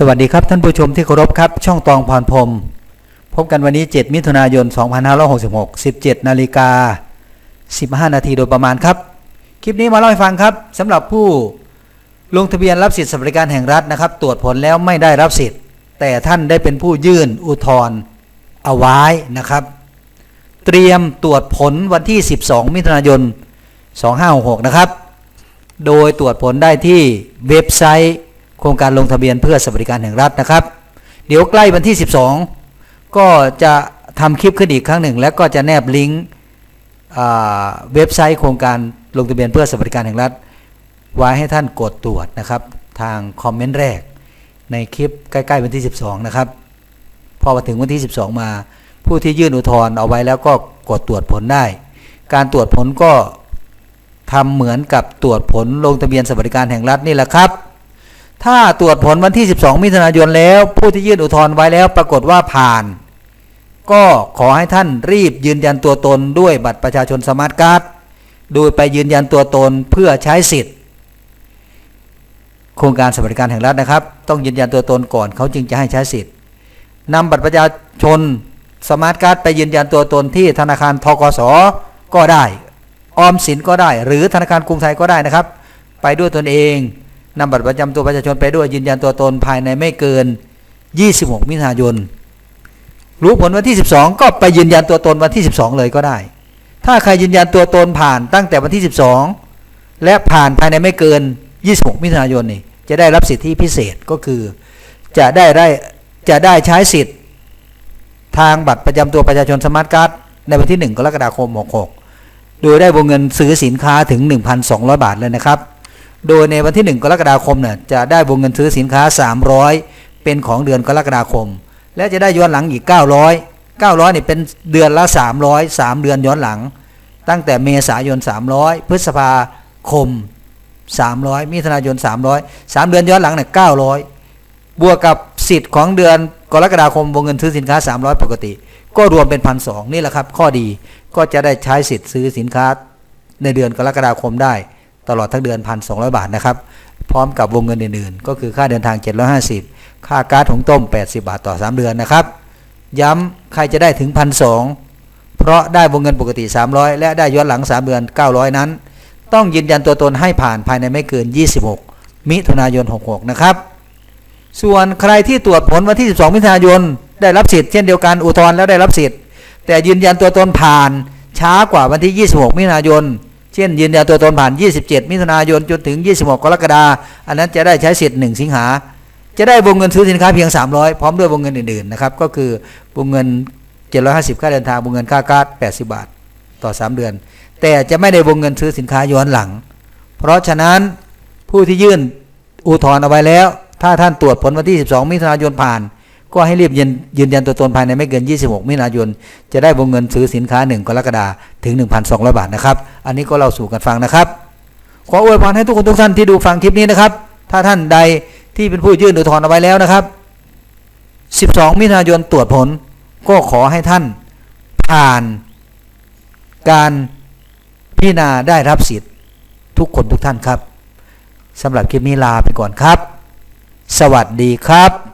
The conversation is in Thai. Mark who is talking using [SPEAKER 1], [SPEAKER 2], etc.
[SPEAKER 1] สวัสดีครับท่านผู้ชมที่เคารพครับ ช่องตองพรพรมพบกันวันนี้ 7 มิถุนายน 2566 17นาฬิกา15 นาทีโดยประมาณครับ คลิปนี้มาเล่าให้ฟังครับสำหรับผู้ลงทะเบียนรับสิทธิสวัสดิการแห่งรัฐนะครับ ตรวจผลแล้วไม่ได้รับสิทธิ์ แต่ท่านได้เป็นผู้ยื่นอุทธรณ์เอาไว้นะครับ เตรียมตรวจผลวันที่ 12 มิถุนายน 2566 นะครับ โดยตรวจผลได้ที่เว็บไซต์ ครงการลงทะเบียนเพื่อสวัสดิการแห่งรัฐนะครับ เดี๋ยวใกล้วันที่ 12 ก็จะทำคลิปขึ้นอีกครั้งหนึ่ง แล้วก็จะแนบลิงก์เว็บไซต์โครงการลงทะเบียนเพื่อสวัสดิการแห่งรัฐ ไว้ให้ท่านกดตรวจนะครับ ทางคอมเมนต์แรกในคลิปใกล้ๆวันที่ 12 นะครับ พอมาถึงวันที่ 12 มา ผู้ที่ยื่นอุทธรณ์เอาไว้แล้วก็กดตรวจผลได้ การตรวจผลก็ทำเหมือนกับตรวจผลลงทะเบียนสวัสดิการแห่งรัฐนี่แหละครับ ถ้าตรวจผลวันที่ 12 มิถุนายนแล้ว ผู้ที่ยื่นอุทธรณ์ไว้แล้วปรากฏว่าผ่าน ก็ขอให้ท่านรีบยืนยันตัวตนด้วยบัตรประชาชนสมาร์ทการ์ดโดยไปยืนยันตัวตนเพื่อใช้สิทธิ์ โครงการสวัสดิการแห่งรัฐนะครับ ต้องยืนยันตัวตนก่อนเขาจึงจะให้ใช้สิทธิ์นำบัตรประชาชนสมาร์ทการ์ดไปยืนยันตัวตนที่ธนาคารทกสก็ได้ ออมสินก็ได้ หรือธนาคารกรุงไทยก็ได้นะครับ ไปด้วยตนเอง นำบัตรประจำตัวประชาชนไปด้วยยืนยันตัวตนภายในไม่เกิน 26 มิถุนายน รู้ผลวันที่ 12 ก็ไปยืนยันตัวตนวันที่ 12 เลยก็ได้ ถ้าใครยืนยันตัวตนผ่านตั้งแต่วันที่ 12 และผ่านภายในไม่เกิน 26 มิถุนายนนี่จะได้รับสิทธิพิเศษก็คือ จะได้ได้จะได้ใช้สิทธิ์ ทางบัตรประจำตัวประชาชนสมาร์ทการ์ดในวันที่ 1 กรกฎาคม 66 โดยได้วงเงินซื้อสินค้าถึง 1,200 บาทเลยนะครับ โดยในวันที่ 1 กรกฎาคมเนี่ยจะได้วงเงินซื้อสินค้า 300 เป็นของเดือนกรกฎาคม และจะได้ย้อนหลังอีก 900 900นี่เป็นเดือนละ 300 3 เดือนย้อนหลัง ตั้งแต่เมษายน 300 พฤษภาคม 300 มิถุนายน 300 3 เดือนย้อนหลังเนี่ย900 บวกกับสิทธิ์ของเดือนกรกฎาคมวงเงินซื้อสินค้า 300 ปกติ ก็รวมเป็นพันสนี่แหละครับ ข้อดีก็จะได้ใช้สิทธิ์ซื้อสินค้าในเดือนกรกฎาคมได้ ตลอดทั้งเดือน1,200บาทนะครับ พร้อมกับวงเงินอื่นๆ ก็คือค่าเดินทาง 750 ค่าก๊าซหุงต้ม 80 บาทต่อ 3 เดือนนะครับ ย้ำใครจะได้ถึง1,200เพราะได้วงเงินปกติ 300 และได้ย้อนหลัง 3 เดือน 900 นั้น ต้องยืนยันตัวตนให้ผ่านภายในไม่เกิน 26 มิถุนายน 66 นะครับ ส่วนใครที่ตรวจผลวันที่ 12 มิถุนายนได้รับสิทธิ์เช่นเดียวกันอุทธรณ์แล้วได้รับสิทธิ์แต่ยืนยันตัวตนผ่านช้ากว่าวันที่ 26 มิถุนายน เช่น ยืนยันตัวตนผ่าน 27 มิถุนายนจนถึง 26 กรกฎาคมอันนั้นจะได้ใช้สิทธิ์ 1 สิงหา จะได้วงเงินซื้อสินค้าเพียง 300 พร้อมด้วยวงเงินอื่นๆนะครับก็คือวงเงิน 750 ค่าเดินทางวงเงินค่าก๊าซ80 บาทต่อ 3 เดือน แต่จะไม่ได้วงเงินซื้อสินค้าย้อนหลัง เพราะฉะนั้นผู้ที่ยื่นอุทธรณ์เอาไว้แล้ว ถ้าท่านตรวจผลวันที่ 12 มิถุนายนผ่าน ก็ให้รีบยืนยืนยันตัวตนภายในไม่เกิน 26 มิถุนายน จะได้วงเงินซื้อสินค้า 1 กรกฎาคมถึง 1,200 บาทนะครับ อันนี้ก็เราสู่กันฟังนะครับ ขออวยพรให้ทุกคนทุกท่านที่ดูฟังคลิปนี้นะครับ ถ้าท่านใดที่เป็นผู้ยื่นอุทธรณ์เอาไว้แล้วนะครับ 12 มิถุนายนตรวจผล ก็ขอให้ท่านผ่านการพิจารณาได้รับสิทธิ์ทุกคนทุกท่านครับสำหรับคลิปนี้ลาไปก่อนครับ สวัสดีครับ